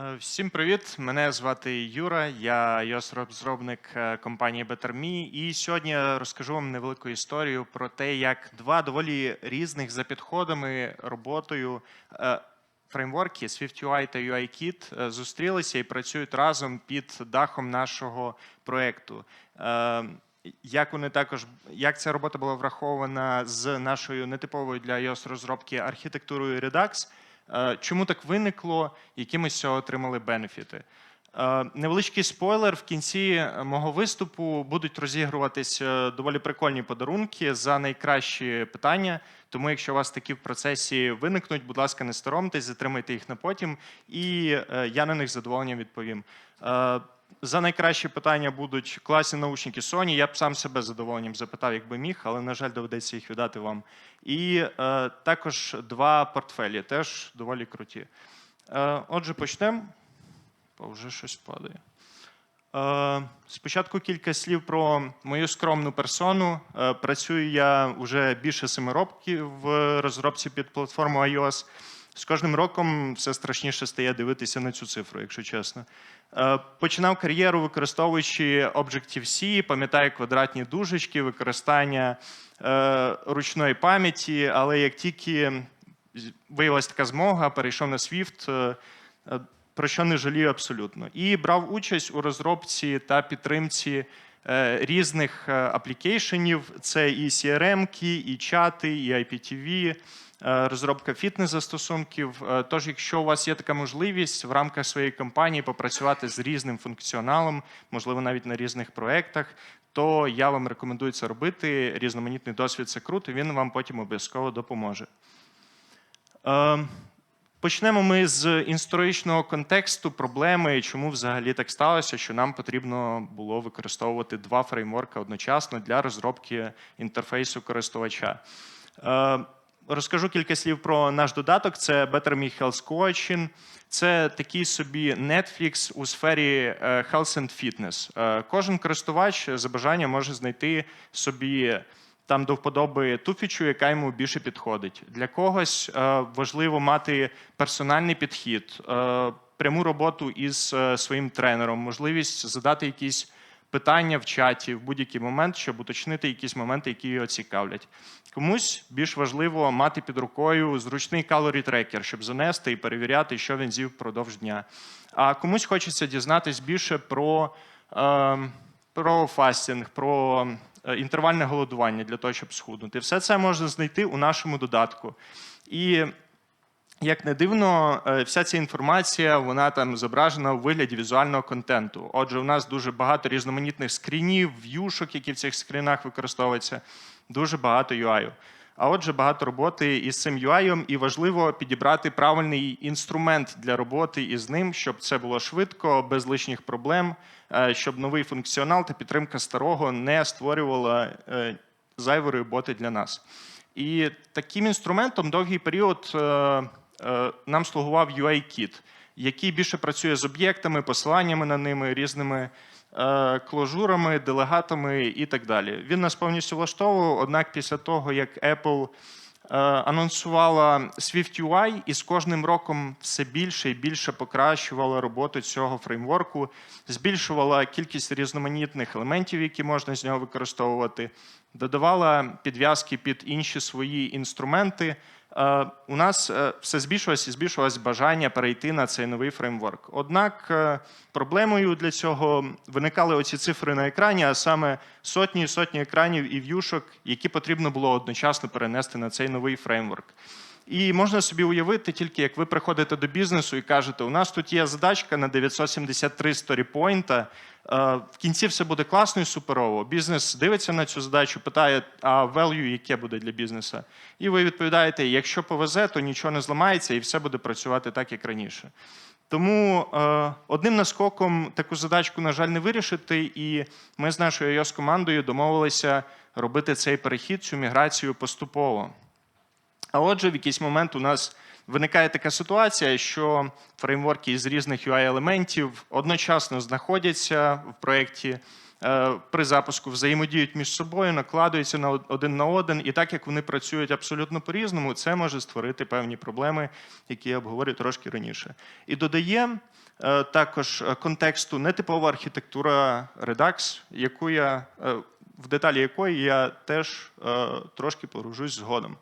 Е, Всім привіт! Мене звати Юра, я iOS-розробник е, компанії BetterMe. І сьогодні розкажу вам невелику історію про те, як два доволі різних за підходами роботою е, фреймворки SwiftUI та UIKit зустрілися і працюють разом під дахом нашого проекту. Як вони також як ця робота була врахована з нашою нетиповою для iOS розробки архітектурою Redux? Е, Чому так виникло, які ми з цього отримали бенефіти? Е, Невеличкий спойлер: в кінці мого виступу будуть розігруватись е, доволі прикольні подарунки за найкращі питання. Тому, якщо у вас такі в процесі виникнуть, будь ласка, не соромтесь, затримайте їх на потім, і е, я на них задоволенням відповім. За найкращі питання будуть класні наушники Sony. Я б сам себе з задоволенням запитав, якби міг, але на жаль, доведеться їх віддати вам. І е, також два портфелі, теж доволі круті. Е, отже, почнемо. Вже щось падає. Е, Спочатку кілька слів про мою скромну персону. Е, Працюю я вже більше семи років в розробці під платформу iOS. З кожним роком все страшніше стає дивитися на цю цифру, якщо чесно. Е, Починав кар'єру використовуючи Objective-C, пам'ятаю квадратні дужечки, використання е, ручної пам'яті, але як тільки виявилася така змога, перейшов на Swift, е, про що не жалію абсолютно. І брав участь у розробці та підтримці різних аплікейшенів. Це і CRM, і чати, і IPTV, розробка фітнес-застосунків. Е, Тож, якщо у вас є така можливість в рамках своєї компанії попрацювати з різним функціоналом, можливо, навіть на різних проєктах, то я вам рекомендую це робити. Різноманітний досвід це круто, він вам потім обов'язково допоможе. Е, Почнемо ми з історичного контексту проблеми, чому взагалі так сталося, що нам потрібно було використовувати два фреймворки одночасно для розробки інтерфейсу користувача. Розкажу кілька слів про наш додаток. Це Better Me Health Coaching. Це такий собі Netflix у сфері е, Health and Fitness. Е, Кожен користувач за бажанням може знайти собі там до вподоби ту фічу, яка йому більше підходить. Для когось е, важливо мати персональний підхід, пряму роботу із своїм тренером, можливість задати якісь питання в чаті в будь-який момент, щоб уточнити якісь моменти, які його цікавлять. Комусь більш важливо мати під рукою зручний калорі трекер, щоб занести і перевіряти, що він з'їв впродовж дня. А комусь хочеться дізнатись більше про. Е, про фастінг, про е, інтервальне голодування для того, щоб схуднути. Все це можна знайти у нашому додатку. І як не дивно, е, вся ця інформація вона там зображена у вигляді візуального контенту. Отже, у нас дуже багато різноманітних скрінів, в'юшок, які в цих скрінах використовуються, дуже багато UI. А отже, багато роботи із цим UI, і важливо підібрати правильний інструмент для роботи із ним, щоб це було швидко, без лишніх проблем, е, щоб новий функціонал та підтримка старого не створювала е, зайвої роботи для нас. І таким інструментом довгий період нам слугував UI-Kit, який більше працює з об'єктами, посиланнями на ними, різними е, кложурами, делегатами і так далі. Він нас повністю влаштовував, однак після того, як Apple е, анонсувала SwiftUI і з кожним роком все більше і більше покращувала роботу цього фреймворку, збільшувала кількість різноманітних елементів, які можна з нього використовувати, додавала підв'язки під інші свої інструменти. Е, У нас е, все збільшувалося і збільшувалось бажання перейти на цей новий фреймворк. Однак е, проблемою для цього виникали оці цифри на екрані, а саме сотні і сотні екранів і в'юшок, які потрібно було одночасно перенести на цей новий фреймворк. І можна собі уявити, тільки як ви приходите до бізнесу і кажете, у нас тут є задачка на 973 сторіпойнта, в кінці все буде класно і суперово. Бізнес дивиться на цю задачу, питає, а value яке буде для бізнесу? І ви відповідаєте: якщо повезе, то нічого не зламається і все буде працювати так, як раніше. Тому е, одним наскоком таку задачку, на жаль, не вирішити, і ми з нашою iOS командою домовилися робити цей перехід, цю міграцію поступово. А отже, в якийсь момент у нас виникає така ситуація, що фреймворки з різних UI-елементів одночасно знаходяться в проєкті е, при запуску, взаємодіють між собою, накладуються на один на один, і так як вони працюють абсолютно по-різному, це може створити певні проблеми, які я обговорив трошки раніше. І додає Е, Також е, контексту нетипова архітектура Redux, яку я, в деталі якої я теж трошки погружусь згодом.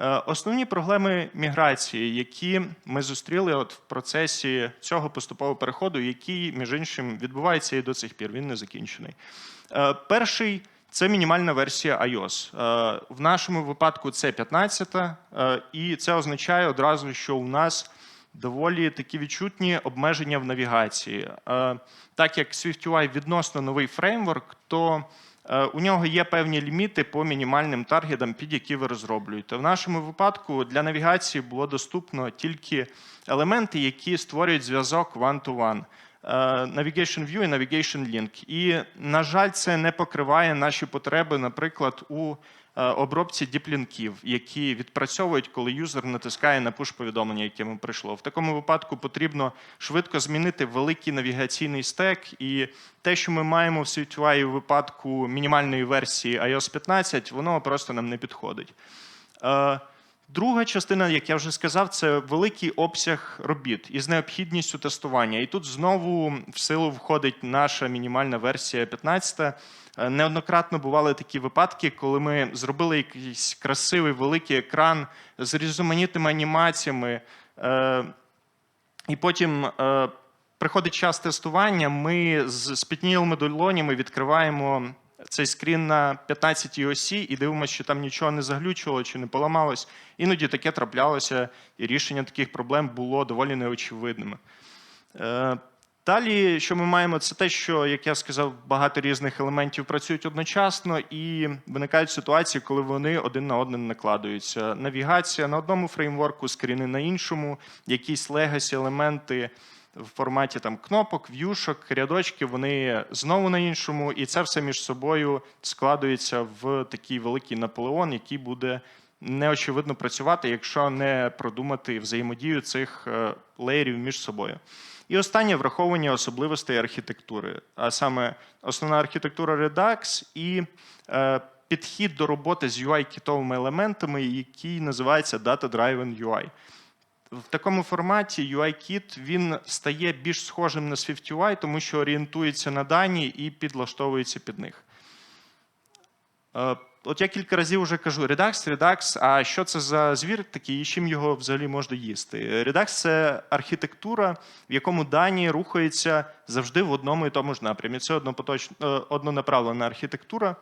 Е, Основні проблеми міграції, які ми зустріли от в процесі цього поступового переходу, який, між іншим, відбувається і до цих пір, він не закінчений. Е, Перший це мінімальна версія iOS. Е, В нашому випадку це 15, е, і це означає одразу, що у нас доволі такі відчутні обмеження в навігації. Так як SwiftUI відносно новий фреймворк, то у нього є певні ліміти по мінімальним таргетам, під які ви розроблюєте. В нашому випадку для навігації було доступно тільки елементи, які створюють зв'язок one-to-one. е, Navigation View і Navigation Link. І, на жаль, це не покриває наші потреби, наприклад, у е, обробці діплінків, які відпрацьовують, коли юзер натискає на пуш-повідомлення, яке йому прийшло. В такому випадку потрібно швидко змінити великий навігаційний стек, і те, що ми маємо в SwiftUI у випадку мінімальної версії iOS 15, воно просто нам не підходить. Е, Друга частина, як я вже сказав, це великий обсяг робіт із необхідністю тестування. І тут знову в силу входить наша мінімальна версія 15. Е, Неоднократно бували такі випадки, коли ми зробили якийсь красивий великий екран з різноманітними анімаціями. е, І потім е, приходить час тестування. Ми з спітнілими долонями відкриваємо цей скрін на 15 осі і дивимося, що там нічого не заглючило чи не поламалось. Іноді таке траплялося, і рішення таких проблем було доволі неочевидними. Далі, що ми маємо, це те, що, як я сказав, багато різних елементів працюють одночасно, і виникають ситуації, коли вони один на один накладуються. Навігація на одному фреймворку, скріни на іншому, якісь легасі елементи в форматі там кнопок, в'юшок, рядочки, вони знову на іншому, і це все між собою складується в такий великий Наполеон, який буде неочевидно працювати, якщо не продумати взаємодію цих е, леєрів між собою. І останнє враховування особливостей архітектури, а саме основна архітектура Redux і е, підхід до роботи з UI-кітовими елементами, який називається Data Driven UI. В такому форматі UI-кіт він стає більш схожим на SwiftUI, тому що орієнтується на дані і підлаштовується під них. От я кілька разів вже кажу: Redux, Redux, а що це за звір такий і чим його взагалі можна їсти? Redux – це архітектура, в якому дані рухаються завжди в одному і тому ж напрямі. Це е, однонаправлена архітектура.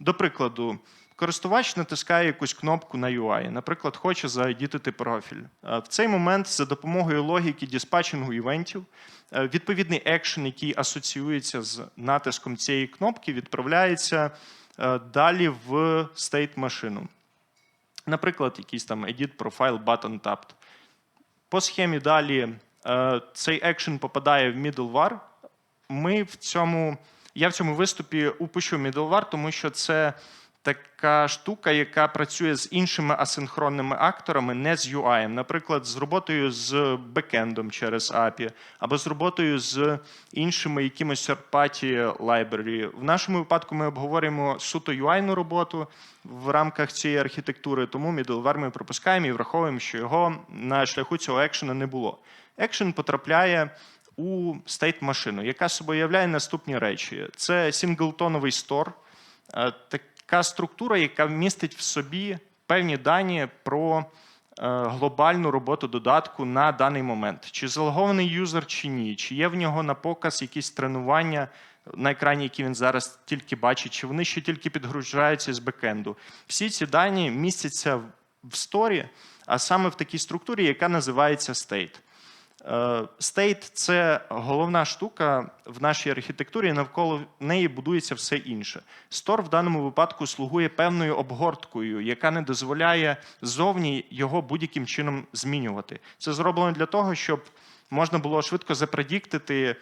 До прикладу, користувач натискає якусь кнопку на UI, наприклад, хоче заедітити профіль. Е, В цей момент за допомогою логіки диспатчингу івентів е, відповідний екшен, який асоціюється з натиском цієї кнопки, відправляється далі в state машину. Наприклад, якийсь там edit profile button tapped. По схемі далі е, цей action попадає в middleware. Ми в цьому, я в цьому виступі упущу middleware, тому що це така штука, яка працює з іншими асинхронними акторами, не з UI. Наприклад, з роботою з бекендом через API, або з роботою з іншими якимось third-party. В нашому випадку ми обговорюємо суто UI-ну роботу в рамках цієї архітектури, тому middleware ми пропускаємо і враховуємо, що його на шляху цього екшена не було. Екшен потрапляє у стейт машину, яка собою являє наступні речі: це сінглтоновий стор, е, така структура, яка містить в собі певні дані про е, глобальну роботу додатку на даний момент. Чи залогований юзер, чи ні, чи є в нього на показ якісь тренування на екрані, які він зараз тільки бачить, чи вони ще тільки підгружаються з бекенду. Всі ці дані містяться в- сторі, а саме в такій структурі, яка називається state. Е, State – це головна штука в нашій архітектурі, і навколо неї будується все інше. Стор в даному випадку слугує певною обгорткою, яка не дозволяє зовні його будь-яким чином змінювати. Це зроблено для того, щоб можна було швидко запредіктити,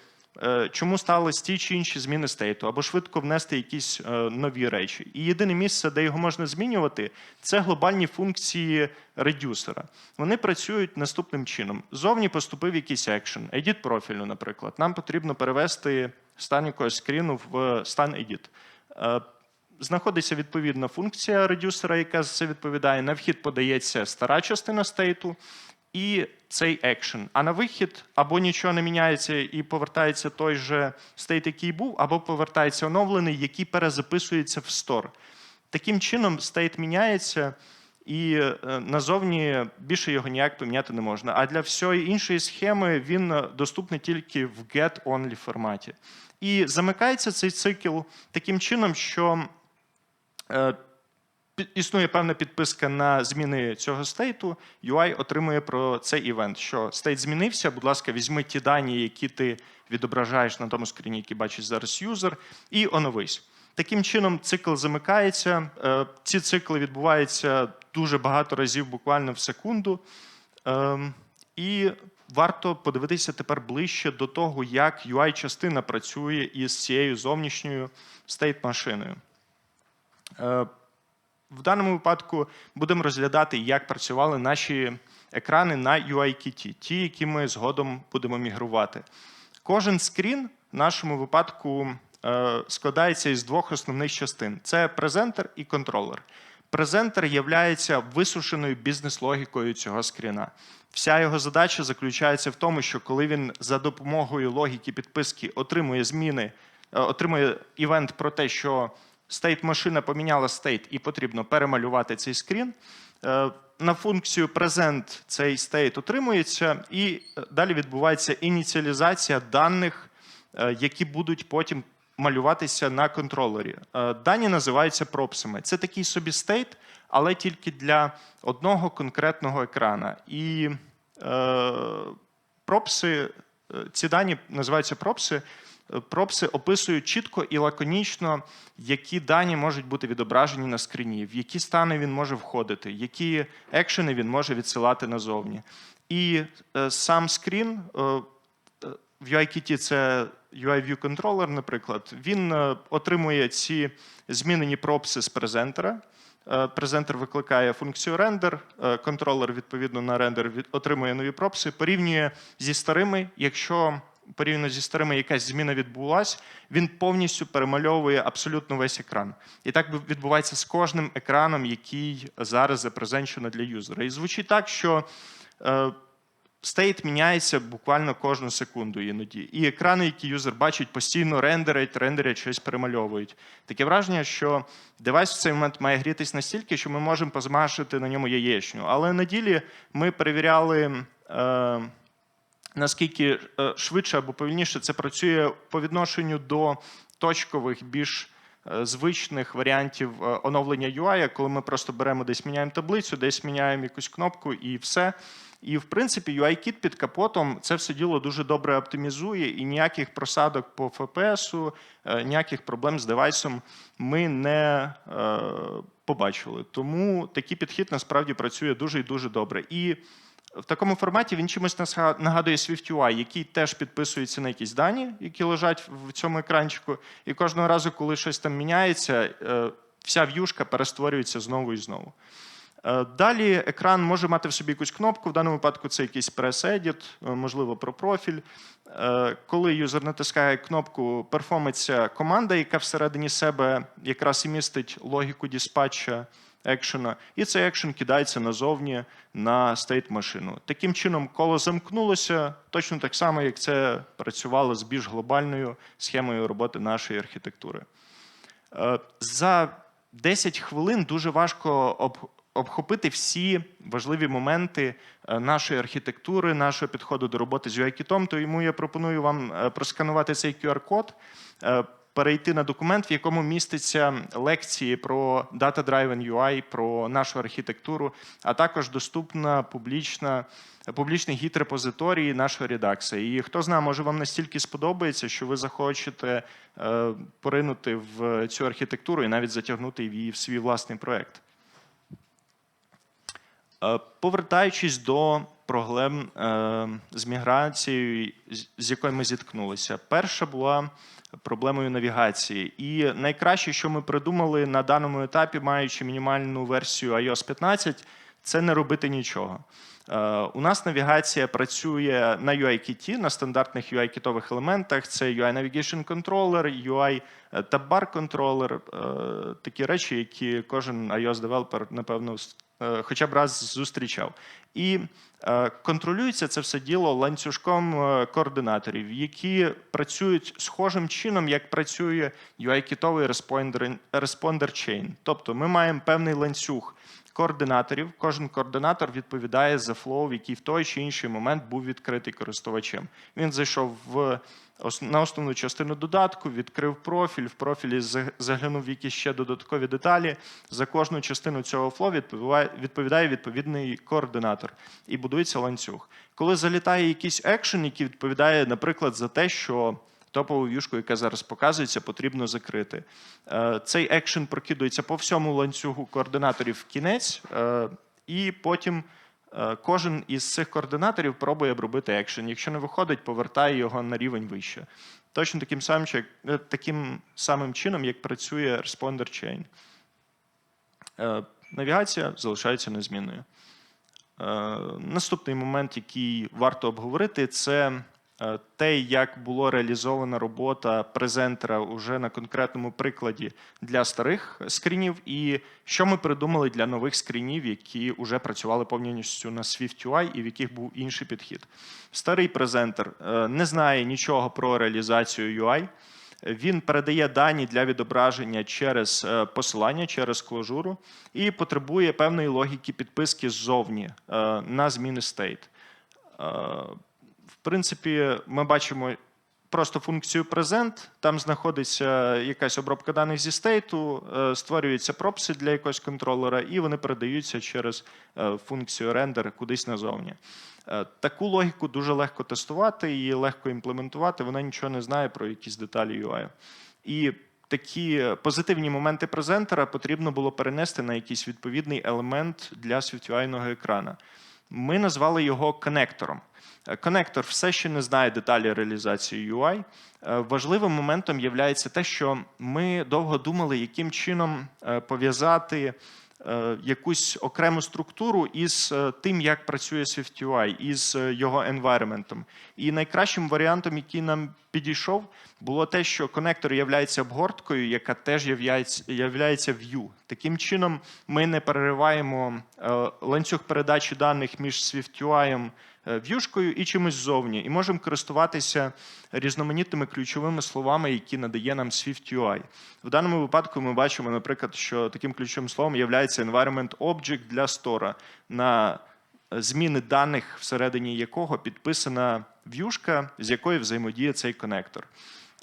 чому сталися ті чи інші зміни стейту, або швидко внести якісь е, нові речі. І єдине місце, де його можна змінювати, це глобальні функції редюсера. Вони працюють наступним чином: зовні поступив якийсь екшен, edit профілю, наприклад. Нам потрібно перевести стан якогось скріну в стан edit. Е, Знаходиться відповідна функція редюсера, яка за це відповідає. На вхід подається стара частина стейту, і цей екшен. А на вихід або нічого не міняється і повертається той же стейт, який був, або повертається оновлений, який перезаписується в стор. Таким чином, стейт міняється, і е, назовні більше його ніяк поміняти не можна. А для всієї іншої схеми він е, доступний тільки в get-only форматі. І замикається цей цикл таким чином, що е, існує певна підписка на зміни цього стейту. UI отримує про цей івент, що стейт змінився. Будь ласка, візьми ті дані, які ти відображаєш на тому скріні, який бачить зараз юзер, і оновись. Таким чином, цикл замикається. Е, Ці цикли відбуваються дуже багато разів, буквально в секунду. Ем, І варто подивитися тепер ближче до того, як UI-частина працює із цією зовнішньою стейт-машиною. В даному випадку будемо розглядати, як працювали наші екрани на UIKit, ті, які ми згодом будемо мігрувати. Кожен скрін в нашому випадку е, складається із двох основних частин: це презентер і контролер. Презентер є висушеною бізнес-логікою цього скріна. Вся його задача заключається в тому, що коли він за допомогою логіки підписки отримує зміни, е, отримує івент про те, що стейт машина поміняла стейт і потрібно перемалювати цей скрін. е, На функцію present цей стейт отримується, і е, далі відбувається ініціалізація даних, е, які будуть потім малюватися на контролері. Дані називаються пропсами. Це такий собі стейт, але тільки для одного конкретного екрана. І е, пропси, ці дані називаються пропси. Пропси описують чітко і лаконічно, які дані можуть бути відображені на скріні, в які стани він може входити, які екшени він може відсилати назовні. І е, сам скрін е, в UIKit це UI View Controller, наприклад, він е, отримує ці змінені пропси з презентера. Презентер викликає функцію е, контролер відповідно на рендер отримує нові пропси, порівнює зі старими. Якщо порівняно зі старими якась зміна відбулася, він повністю перемальовує абсолютно весь екран. І так відбувається з кожним екраном, який зараз запрезенчено для юзера. І звучить так, що е, стейт міняється буквально кожну секунду іноді. І екрани, які юзер бачить, постійно рендерять, рендерять, щось перемальовують. Таке враження, що девайс в цей момент має грітись настільки, що ми можемо позмашити на ньому яєчню. Але на ділі ми перевіряли. Е, Наскільки е, швидше або повільніше це працює по відношенню до точкових, більш е, звичних варіантів е, оновлення UI, коли ми просто беремо десь міняємо таблицю, десь міняємо якусь кнопку і все. І в принципі, UI-Kit під капотом це все діло дуже добре оптимізує, і ніяких просадок по е, ніяких проблем з девайсом ми не е, побачили. Тому такий підхід насправді працює дуже і дуже добре. І в такому форматі він чимось нагадує SwiftUI, який теж підписується на якісь дані, які лежать в цьому екранчику. І кожного разу, коли щось там міняється, е, вся в'юшка перестворюється знову і знову. Е, Далі екран може мати в собі якусь кнопку. В даному випадку це якийсь прес-едіт, можливо, про профіль. Е, Коли юзер натискає кнопку, перформиться команда, яка всередині себе якраз і містить логіку диспатча екшена, і цей екшен кидається назовні на стейт машину. Таким чином, коло замкнулося точно так само, як це працювало з більш глобальною схемою роботи нашої архітектури. Е, За 10 хвилин дуже важко об, обхопити всі важливі моменти е, нашої архітектури, нашого підходу до роботи з UI-кітом. Тому я пропоную вам е, просканувати цей QR-код, перейти на документ, в якому міститься лекції про Data-Driven UI, про нашу архітектуру, а також доступна публічна. Публічний гід репозиторії нашого редакса. І хто знає, може вам настільки сподобається, що ви захочете е, поринути в цю архітектуру і навіть затягнути її в свій власний проект. Е, Повертаючись до проблем е, з міграцією, з якою ми зіткнулися, перша була проблемою навігації. І найкраще, що ми придумали на даному етапі, маючи мінімальну версію iOS 15, це не робити нічого. Е, У нас навігація працює на UIKit, на стандартних UI-кітових елементах. Це UI Navigation Controller, UI Tab Bar Controller, е, такі речі, які кожен iOS-девелопер, напевно, е, хоча б раз зустрічав. І е, контролюється це все діло ланцюжком е, координаторів, які працюють схожим чином, як працює UI-кітовий responder chain. Тобто ми маємо певний ланцюг координаторів. Кожен координатор відповідає за флоу, який в той чи інший момент був відкритий користувачем. Він зайшов в на основну частину додатку, відкрив профіль, в профілі заглянув в якісь ще додаткові деталі. За кожну частину цього флоу відповідає, відповідний координатор і будується ланцюг. Коли залітає якийсь екшен, який відповідає, наприклад, за те, що топову в'юшку, яка зараз показується, потрібно закрити. Е, Цей екшен прокидується по всьому ланцюгу координаторів в кінець, е, і потім е, кожен із цих координаторів пробує обробити екшен. Якщо не виходить, повертає його на рівень вище. Точно таким самим, таким самим чином, як працює Responder Chain. Навігація залишається незмінною. Наступний момент, який варто обговорити, це те, як була реалізована робота презентера уже на конкретному прикладі для старих скрінів, і що ми придумали для нових скрінів, які вже працювали повністю на SwiftUI і в яких був інший підхід. Старий презентер е, не знає нічого про реалізацію UI. Він передає дані для відображення через е, посилання, через клажуру і потребує певної логіки підписки ззовні е, на зміни state. Принципі, ми бачимо просто функцію present, там знаходиться якась обробка даних зі стейту, е, створюються пропси для якогось контролера, і вони передаються через е, функцію render кудись назовні. Е, Таку логіку дуже легко тестувати і легко імплементувати. Вона нічого не знає про якісь деталі UI. І такі позитивні моменти презентера потрібно було перенести на якийсь відповідний елемент для SwiftUI-ного екрана. Ми назвали його конектором. Е, Конектор все ще не знає деталі реалізації UI. Е, Важливим моментом є те, що ми довго думали, яким чином е, пов'язати якусь окрему структуру із тим, як працює SwiftUI, із його environment. І найкращим варіантом, який нам підійшов, було те, що конектор є обгорткою, яка теж є view. Таким чином, ми не перериваємо е, ланцюг передачі даних між SwiftUI, е, в'юшкою і чимось ззовні, і можемо користуватися різноманітними ключовими словами, які надає нам SwiftUI. В даному випадку ми бачимо, наприклад, що таким ключовим словом є environment object для стора, на зміни даних, всередині якого підписана в'юшка, з якою взаємодіє цей конектор.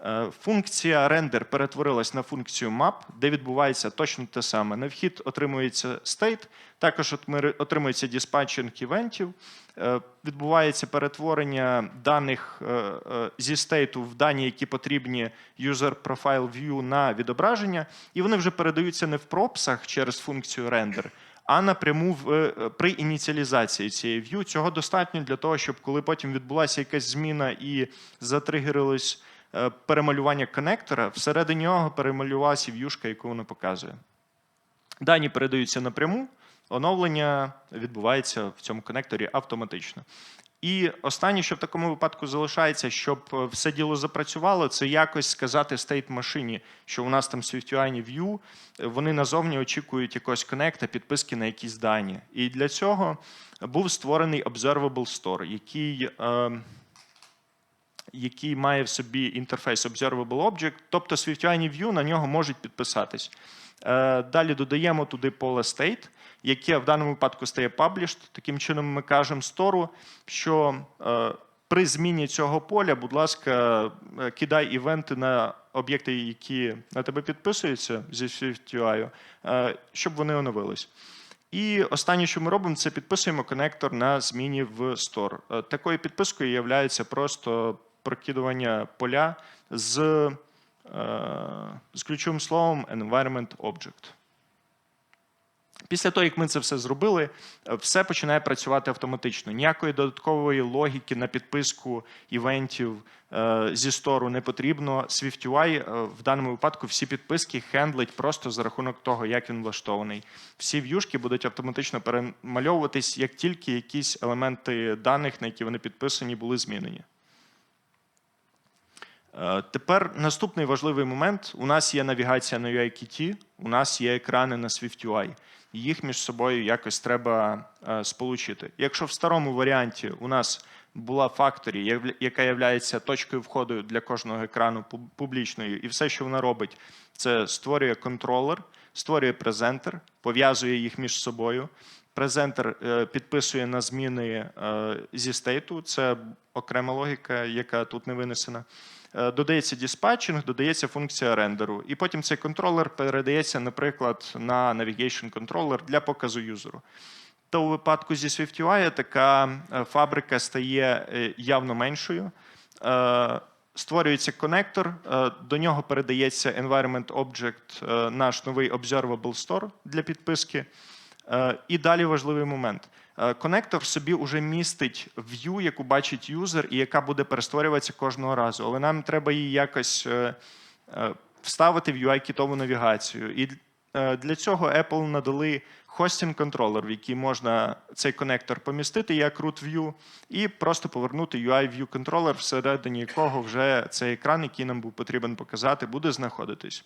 Е, Функція render перетворилась на функцію map, де відбувається точно те саме. На вхід отримується state, також отримується диспатчинг івентів, е, відбувається перетворення даних е, зі стейту в дані, які потрібні user profile view на відображення, і вони вже передаються не в пропсах через функцію render, а напряму в, е, при ініціалізації цієї в'ю. Цього достатньо для того, щоб коли потім відбулася якась зміна і затригерилось е, перемалювання коннектора, всередині нього перемалювалася в'юшка, яку вона показує. Дані передаються напряму, оновлення відбувається в цьому коннекторі автоматично. І останнє, що в такому випадку залишається, щоб е, все діло запрацювало, це якось сказати state машині, що у нас там SwiftUI view, е, вони назовні очікують якогось конекта, підписки на якісь дані. І для цього був створений Observable Store, який, е, який має в собі інтерфейс Observable Object, тобто SwiftUI view на нього можуть підписатись. Е, Далі додаємо туди поле state, яке в даному випадку стає published. Таким чином, ми кажемо стору, що е, при зміні цього поля, будь ласка, е, кидай івенти на об'єкти, які на тебе підписуються зі SwiftUI, е, щоб вони оновились. І останнє, що ми робимо, це підписуємо конектор на зміні в store. Такою підпискою є просто прокидування поля з з ключовим словом environment object. Після того, як ми це все зробили, е, все починає працювати автоматично. Ніякої додаткової логіки на підписку івентів е, зі стору не потрібно. SwiftUI е, в даному випадку всі підписки хендлить просто за рахунок того, як він влаштований. Всі в'юшки будуть автоматично перемальовуватись, як тільки якісь елементи даних, на які вони підписані, були змінені. Тепер наступний важливий момент. У нас є навігація на UIKT, у нас є екрани на SwiftUI. І їх між собою якось треба е, сполучити. Якщо в старому варіанті у нас була факторі, яка є точкою входу для кожного екрану пуб- публічною, і все, що вона робить, це створює контролер, створює презентер, пов'язує їх між собою. Презентер е, підписує на зміни е, зі стейту. Це окрема логіка, яка тут не винесена. Е, Додається диспатчинг, додається функція рендеру, і потім цей контролер передається, наприклад, на Navigation контролер для показу юзеру. То у випадку зі SwiftUI така е, фабрика стає е, явно меншою. Створюється конектор, е, до нього передається environment object, наш новий observable store для підписки. І далі важливий момент. Е, Конектор собі вже містить view, яку бачить юзер, і яка буде перестворюватися кожного разу. Але нам треба її якось е, е, вставити в UI-кітову навігацію. І для цього Apple надали hosting контролер, в який можна цей конектор помістити як root view, і просто повернути UI view контролер, всередині якого вже цей екран, який нам був потрібен показати, буде знаходитись.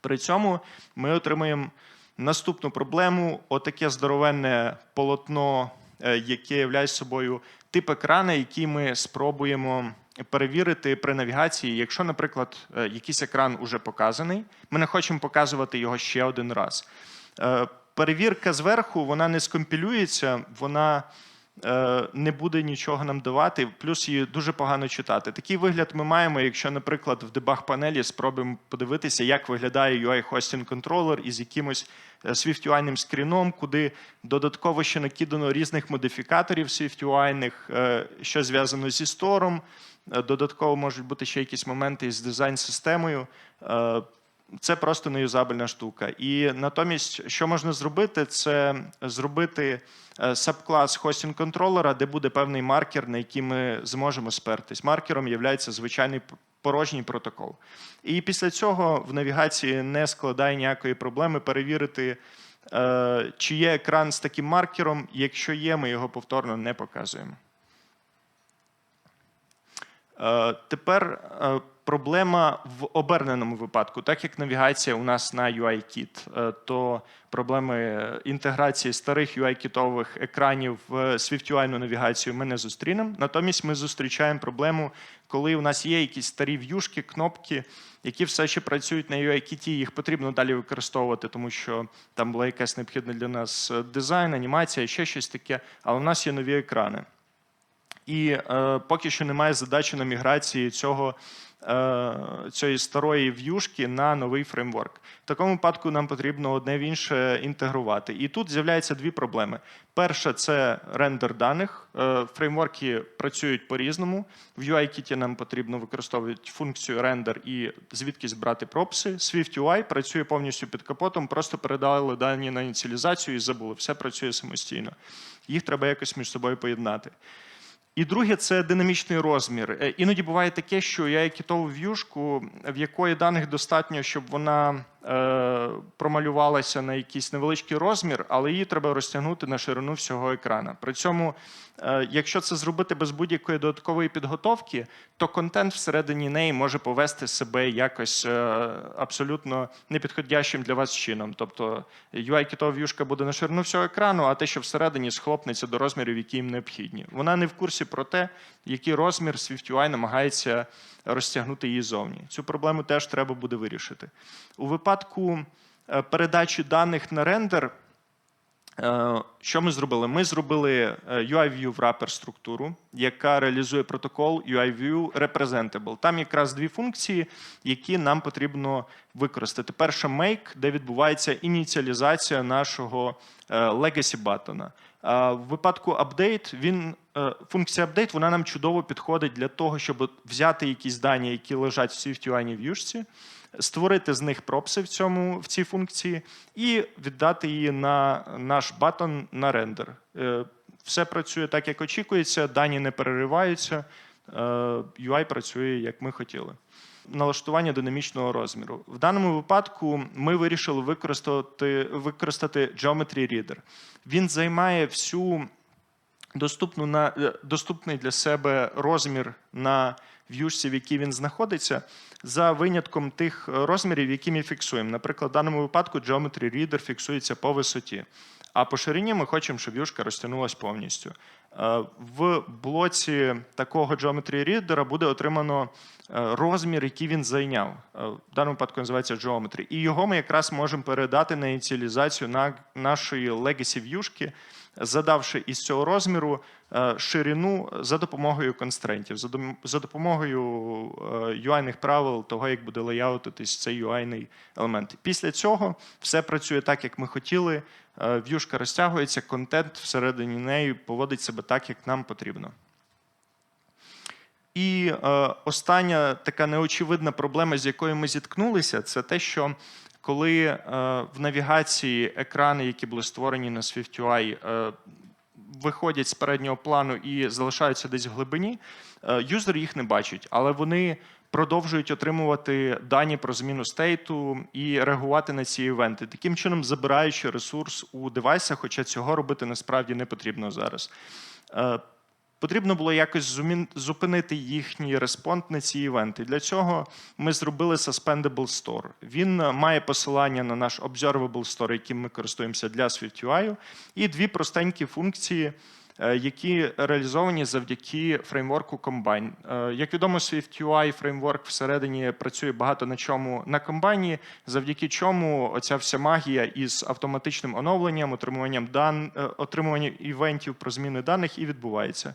При цьому ми отримуємо наступну проблему: отаке здоровенне полотно, е, яке являє собою тип екрана, який ми спробуємо перевірити при навігації. Якщо, наприклад, е, якийсь екран уже показаний, ми не хочемо показувати його ще один раз. Е, Перевірка зверху вона не скомпілюється, вона не буде нічого нам давати, плюс її дуже погано читати. Такий вигляд ми маємо, якщо, наприклад, в дебаг панелі спробуємо подивитися, як виглядає UI Hosting контролер із якимось е, SwiftUI скріном, куди додатково ще накидано різних модифікаторів SwiftUI, е, що зв'язано зі стором. Е, Додатково можуть бути ще якісь моменти із дизайн-системою. Це просто неюзабельна штука. І натомість, що можна зробити, це зробити е, сабклас хостінг контролера, де буде певний маркер, на який ми зможемо спертись. Маркером є звичайний порожній протокол. І після цього в навігації не складає ніякої проблеми перевірити, е, чи є екран з таким маркером. Якщо є, ми його повторно не показуємо. Е, Тепер е, проблема в оберненому випадку. Так як навігація у нас на UI-Kit, е, то проблеми інтеграції старих UI-кітових екранів в SwiftUI навігацію ми не зустрінемо. Натомість ми зустрічаємо проблему, коли у нас є якісь старі в'юшки, кнопки, які все ще працюють на UI-Kit, їх потрібно далі використовувати, тому що там була якась необхідна для нас дизайн, анімація, ще щось таке, але у нас є нові екрани. І е, поки що немає задачі на міграції цього, е, цієї старої в'юшки на новий фреймворк. В такому випадку нам потрібно одне в інше інтегрувати. І тут з'являються дві проблеми. Перша це рендер даних. Е, фреймворки працюють по-різному. В UI-кіті нам потрібно використовувати функцію рендер і звідкись брати пропси. SwiftUI працює повністю під капотом, просто передали дані на ініціалізацію і забули. Все працює самостійно. Їх треба якось між собою поєднати. І друге це динамічний розмір. Е, Іноді буває таке, що я кітову в'юшку, в якої даних достатньо, щоб вона е, промалювалася на якийсь невеличкий розмір, але її треба розтягнути на ширину всього екрана. При цьому, якщо це зробити без будь-якої додаткової підготовки, то контент всередині неї може повести себе якось е, абсолютно непідходящим для вас чином. Тобто UI кітова в'юшка буде на ширину всього екрану, а те, що всередині схлопнеться до розмірів, які їм необхідні. Вона не в курсі про те, який розмір SwiftUI намагається розтягнути її зовні. Цю проблему теж треба буде вирішити. У випадку е, передачі даних на рендер. Е, Що ми зробили? Ми зробили е, UIView wrapper структуру, яка реалізує протокол UIView Representable. Там якраз дві функції, які нам потрібно використати. Перша make, де відбувається ініціалізація нашого е, legacy баттона. А В випадку update, він, функція update вона нам чудово підходить для того, щоб взяти якісь дані, які лежать в SwiftUI в'юшці, створити з них пропси в цьому в цій функції і віддати її на наш батон на рендер. Е, Все працює так, як очікується, дані не перериваються, е, UI працює як ми хотіли. Налаштування динамічного розміру. В даному випадку ми вирішили використати, використати Geometry Reader. Він займає всю доступну на, е, доступний для себе розмір на в'юшці, в якій він знаходиться, за винятком тих е, розмірів, які ми фіксуємо. Наприклад, в даному випадку Geometry Reader фіксується по висоті, а по ширині ми хочемо, щоб в'юшка розтягнулася повністю. Е, В блоці такого Geometry Reader буде отримано е, розмір, який він зайняв. В даному випадку називається Geometry. І його ми якраз можемо передати на ініціалізацію на нашої legacy в'юшки, задавши із цього розміру е, ширину за допомогою констрентів, за допомогою UI-них правил того, як буде леяутитись цей UI-ний елемент. Після цього все працює так, як ми хотіли. е, В'юшка розтягується, контент всередині неї поводить себе так, як нам потрібно. І е, остання така неочевидна проблема, з якою ми зіткнулися, це те, що коли е, в навігації екрани, які були створені на SwiftUI, е, виходять з переднього плану і залишаються десь в глибині, е, юзер їх не бачить, але вони продовжують отримувати дані про зміну стейту і реагувати на ці івенти, таким чином забираючи ресурс у девайсах, хоча цього робити насправді не потрібно зараз. Е, Потрібно було якось зупинити їхній респонд на ці івенти. Для цього ми зробили Suspendable Store. Він е, має посилання на наш Observable Store, яким ми користуємося для SwiftUI, і дві простенькі функції, які реалізовані завдяки фреймворку Combine. Е, Як відомо, SwiftUI фреймворк всередині працює багато на чому на комбайні, завдяки чому оця вся магія із автоматичним оновленням, отримуванням дан, е, отримуванням івентів про зміни даних і відбувається.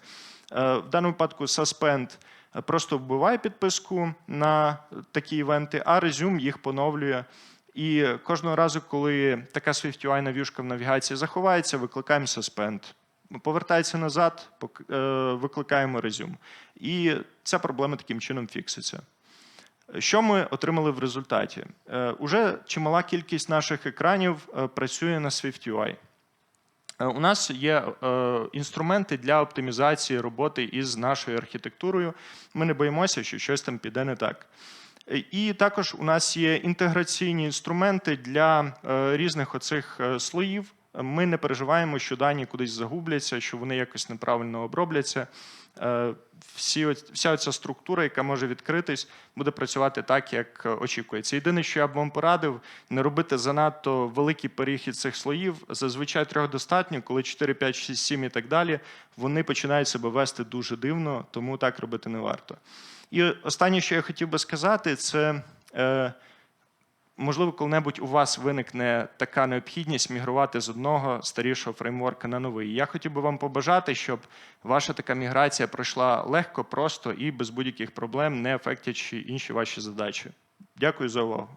Е, В даному випадку Suspend е, просто вбиває підписку на такі івенти, а Resume їх поновлює. І кожного разу, коли така SwiftUI нав'юшка в навігації заховається, викликаємо Suspend. Повертається назад, е, викликаємо Resume. І ця проблема таким чином фікситься. Що ми отримали в результаті? Е, Уже чимала кількість наших екранів е, працює на SwiftUI. У нас є інструменти для оптимізації роботи із нашою архітектурою. Ми не боїмося, що щось там піде не так. І також у нас є інтеграційні інструменти для різних оцих слоїв. Ми не переживаємо, що дані кудись загубляться, що вони якось неправильно обробляться. Е, Всі, вся ця структура, яка може відкритись, буде працювати так, як очікується. Єдине, що я б вам порадив, не робити занадто великий перехід цих слоїв. Зазвичай трьох достатньо, коли 4, 5, 6, 7 і так далі, вони починають себе вести дуже дивно, тому так робити не варто. І останнє, що я хотів би сказати, це. Е, Можливо, коли-небудь у вас виникне така необхідність мігрувати з одного старішого фреймворка на новий. Я хотів би вам побажати, щоб ваша така міграція пройшла легко, просто і без будь-яких проблем, не ефектячи інші ваші задачі. Дякую за увагу.